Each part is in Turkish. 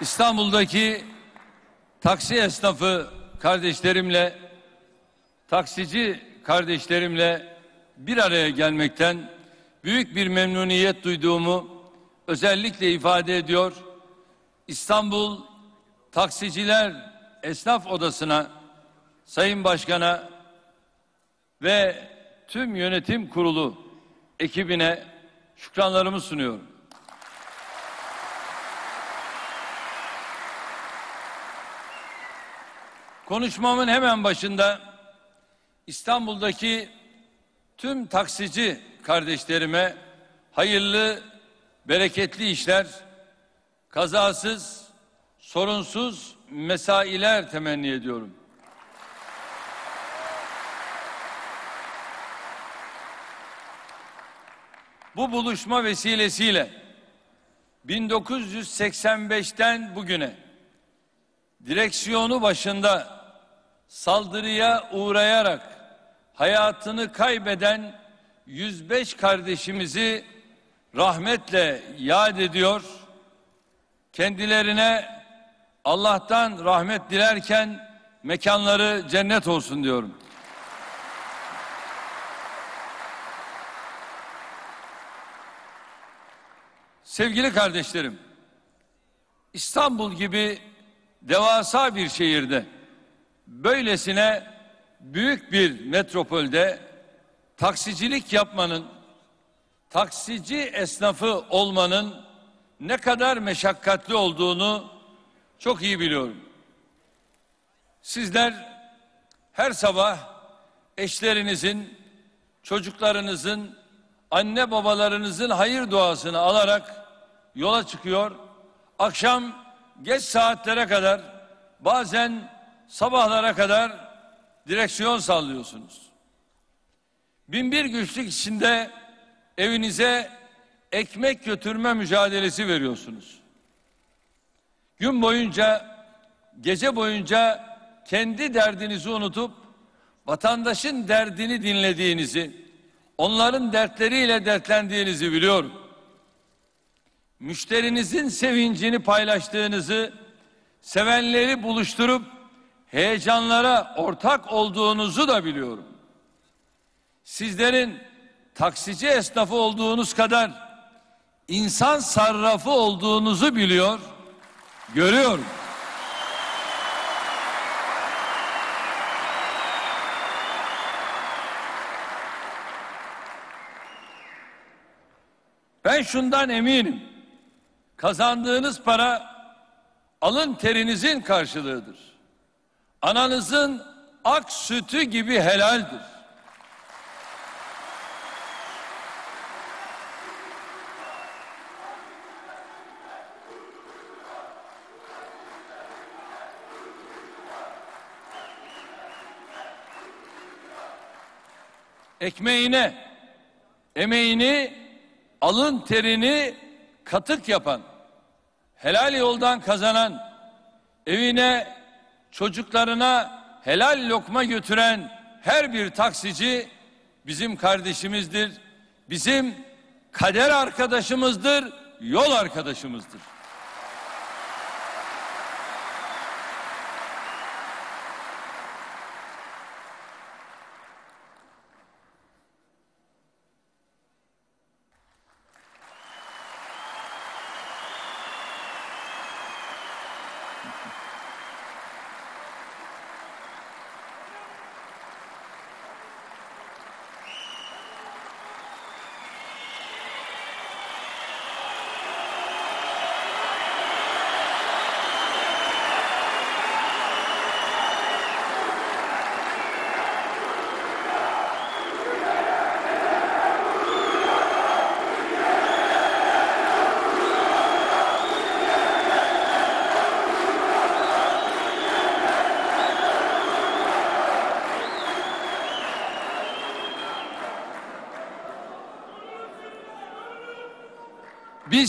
İstanbul'daki taksi esnafı kardeşlerimle, taksici kardeşlerimle bir araya gelmekten büyük bir memnuniyet duyduğumu özellikle ifade ediyor. İstanbul Taksiciler Esnaf Odası'na, Sayın Başkan'a ve tüm yönetim kurulu ekibine şükranlarımı sunuyorum. Konuşmamın hemen başında İstanbul'daki tüm taksici kardeşlerime hayırlı, bereketli işler, kazasız, sorunsuz mesailer temenni ediyorum. Bu buluşma vesilesiyle 1985'ten bugüne direksiyonu başında saldırıya uğrayarak hayatını kaybeden 105 kardeşimizi rahmetle yad ediyor. Kendilerine Allah'tan rahmet dilerken mekanları cennet olsun diyorum. Sevgili kardeşlerim, İstanbul gibi devasa bir şehirde böylesine büyük bir metropolde taksicilik yapmanın, taksici esnafı olmanın ne kadar meşakkatli olduğunu çok iyi biliyorum. Sizler her sabah eşlerinizin, çocuklarınızın, anne babalarınızın hayır duasını alarak yola çıkıyor. Akşam geç saatlere kadar bazen sabahlara kadar direksiyon sallıyorsunuz. Binbir güçlük içinde evinize ekmek götürme mücadelesi veriyorsunuz. Gün boyunca, gece boyunca kendi derdinizi unutup vatandaşın derdini dinlediğinizi, onların dertleriyle dertlendiğinizi biliyorum. Müşterinizin sevincini paylaştığınızı, sevenleri buluşturup heyecanlara ortak olduğunuzu da biliyorum. Sizlerin taksici esnafı olduğunuz kadar insan sarrafı olduğunuzu biliyor, görüyorum. Ben şundan eminim. Kazandığınız para alın terinizin karşılığıdır. Ananızın ak sütü gibi helaldir. Ekmeğine, emeğini, alın terini katık yapan, helal yoldan kazanan, evine, çocuklarına helal lokma götüren her bir taksici bizim kardeşimizdir. Bizim kader arkadaşımızdır, yol arkadaşımızdır.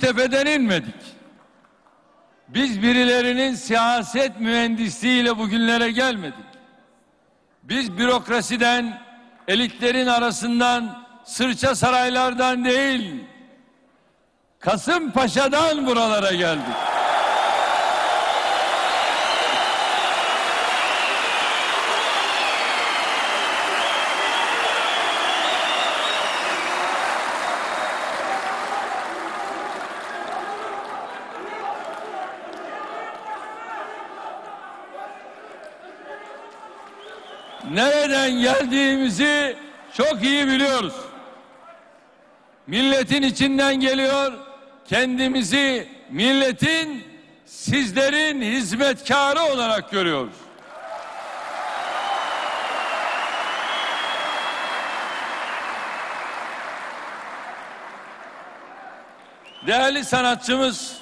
Biz tepeden inmedik. Biz birilerinin siyaset mühendisliğiyle bugünlere gelmedik. Biz bürokrasiden, elitlerin arasından, sırça saraylardan değil, Kasımpaşa'dan buralara geldik. Nereden geldiğimizi çok iyi biliyoruz. Milletin içinden geliyor, kendimizi milletin, sizlerin hizmetkarı olarak görüyoruz. Değerli sanatçımız,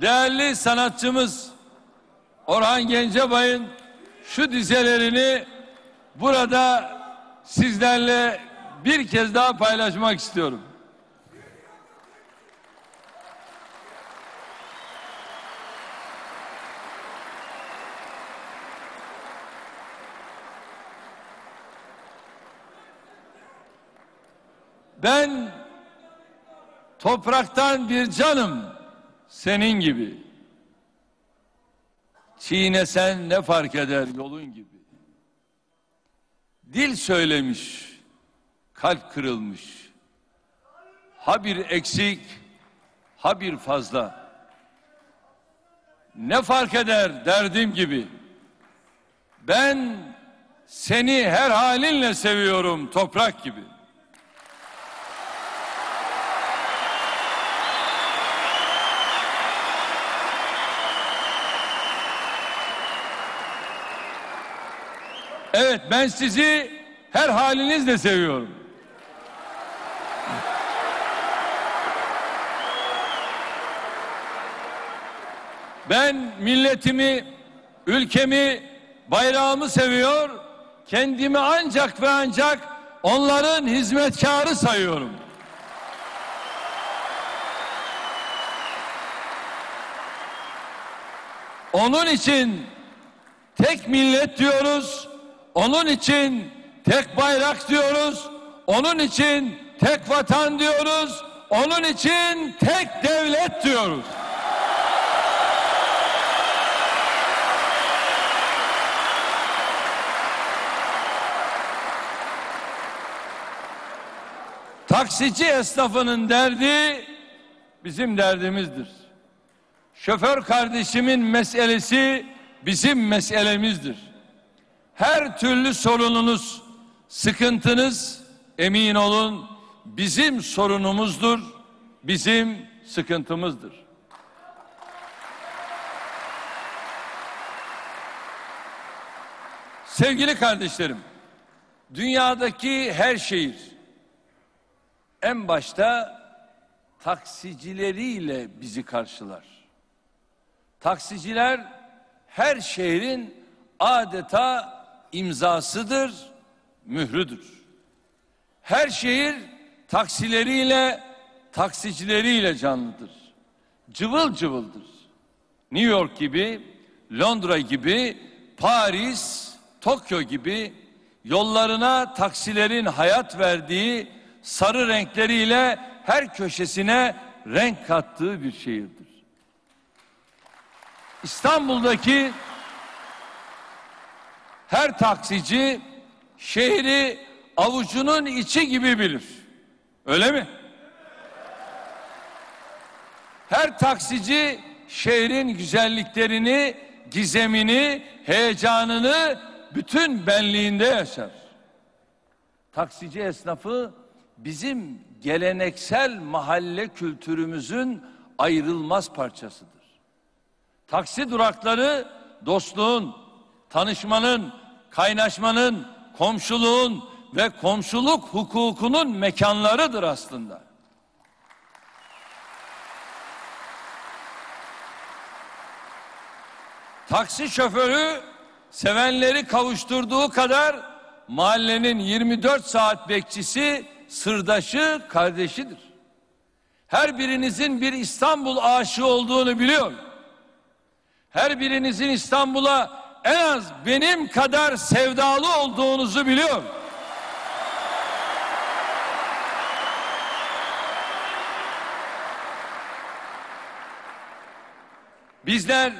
değerli sanatçımız Orhan Gencebay'ın şu dizelerini burada sizlerle bir kez daha paylaşmak istiyorum. Ben topraktan bir canım senin gibi. Çiğnesen ne fark eder yolun gibi. Dil söylemiş, kalp kırılmış. Ha bir eksik, ha bir fazla. Ne fark eder derdim gibi. Ben seni her halinle seviyorum toprak gibi. Ben sizi her halinizle seviyorum. Ben milletimi, ülkemi, bayrağımı seviyor, kendimi ancak ve ancak onların hizmetkarı sayıyorum. Onun için tek millet diyoruz, onun için tek bayrak diyoruz, onun için tek vatan diyoruz, onun için tek devlet diyoruz. Taksici esnafının derdi bizim derdimizdir. Şoför kardeşimin meselesi bizim meselemizdir. Her türlü sorununuz, sıkıntınız emin olun bizim sorunumuzdur, bizim sıkıntımızdır. Sevgili kardeşlerim, dünyadaki her şehir en başta taksicileriyle bizi karşılar. Taksiciler her şehrin adeta imzasıdır, mührüdür. Her şehir taksileriyle, taksicileriyle canlıdır. Cıvıl cıvıldır. New York gibi, Londra gibi, Paris, Tokyo gibi yollarına taksilerin hayat verdiği sarı renkleriyle her köşesine renk kattığı bir şehirdir. İstanbul'daki her taksici şehri avucunun içi gibi bilir. Öyle mi? Her taksici şehrin güzelliklerini, gizemini, heyecanını bütün benliğinde yaşar. Taksici esnafı bizim geleneksel mahalle kültürümüzün ayrılmaz parçasıdır. Taksi durakları dostluğun, tanışmanın, kaynaşmanın, komşuluğun ve komşuluk hukukunun mekanlarıdır aslında. Taksi şoförü sevenleri kavuşturduğu kadar mahallenin 24 saat bekçisi, sırdaşı, kardeşidir. Her birinizin bir İstanbul aşığı olduğunu biliyor. Her birinizin İstanbul'a en az benim kadar sevdalı olduğunuzu biliyor. Bizler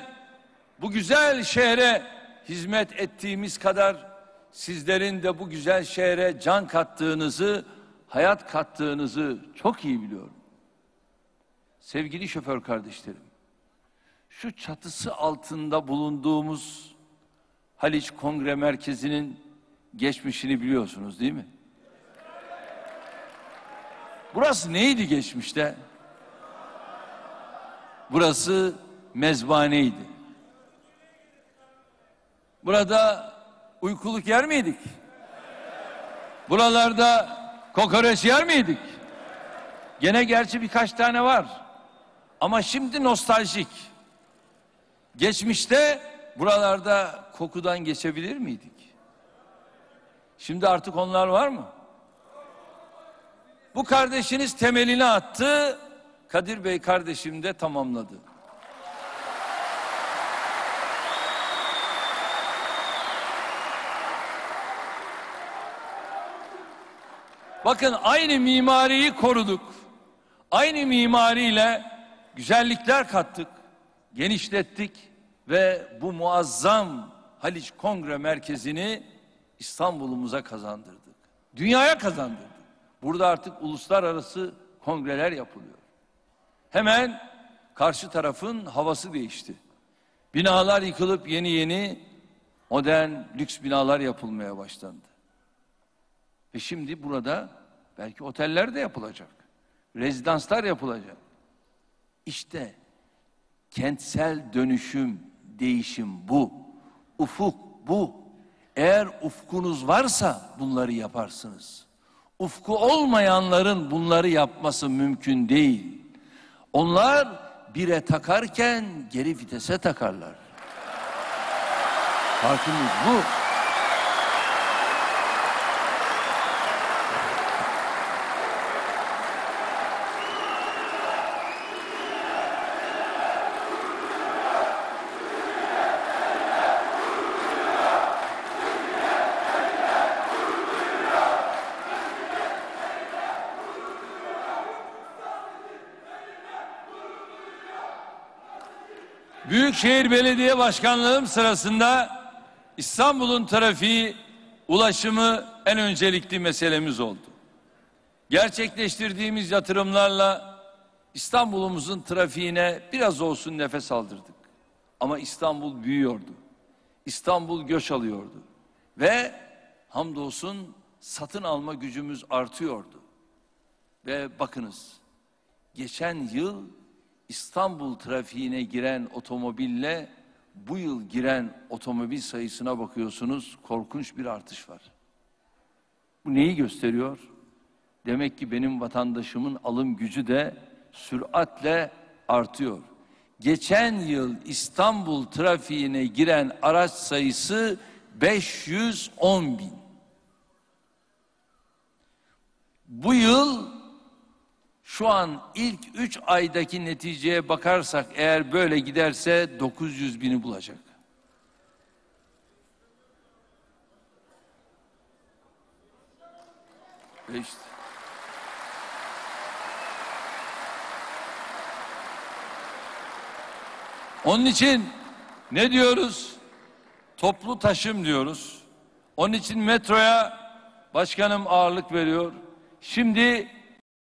bu güzel şehre hizmet ettiğimiz kadar sizlerin de bu güzel şehre can kattığınızı, hayat kattığınızı çok iyi biliyorum. Sevgili şoför kardeşlerim, şu çatısı altında bulunduğumuz Haliç Kongre Merkezi'nin geçmişini biliyorsunuz değil mi? Burası neydi geçmişte? Burası mezbaneydi. Burada uykuluk yer miydik? Buralarda kokoreç yer miydik? Gene gerçi birkaç tane var. Ama şimdi nostaljik. Geçmişte buralarda kokudan geçebilir miydik? Şimdi artık onlar var mı? Bu kardeşiniz temelini attı. Kadir Bey kardeşim de tamamladı. Bakın aynı mimariyi koruduk. Aynı mimariyle güzellikler kattık, genişlettik ve bu muazzam Haliç Kongre Merkezi'ni İstanbul'umuza kazandırdık. Dünyaya kazandırdık. Burada artık uluslararası kongreler yapılıyor. Hemen karşı tarafın havası değişti. Binalar yıkılıp yeni yeni modern lüks binalar yapılmaya başlandı. Ve şimdi burada belki oteller de yapılacak. Rezidanslar yapılacak. İşte kentsel dönüşüm, değişim bu. Ufuk bu. Eğer ufkunuz varsa bunları yaparsınız. Ufku olmayanların bunları yapması mümkün değil. Onlar bire takarken geri vitese takarlar. Farkımız bu. Büyükşehir Belediye Başkanlığım sırasında İstanbul'un trafiği, ulaşımı en öncelikli meselemiz oldu. Gerçekleştirdiğimiz yatırımlarla İstanbul'umuzun trafiğine biraz olsun nefes aldırdık. Ama İstanbul büyüyordu. İstanbul göç alıyordu. Ve hamdolsun satın alma gücümüz artıyordu. Ve bakınız geçen yıl İstanbul trafiğine giren otomobille bu yıl giren otomobil sayısına bakıyorsunuz korkunç bir artış var. Bu neyi gösteriyor? Demek ki benim vatandaşımın alım gücü de süratle artıyor. Geçen yıl İstanbul trafiğine giren araç sayısı 510 bin. Bu yıl şu an ilk üç aydaki neticeye bakarsak eğer böyle giderse 900 bini bulacak. İşte. Onun için ne diyoruz? Toplu taşım diyoruz. Onun için metroya başkanım ağırlık veriyor. Şimdi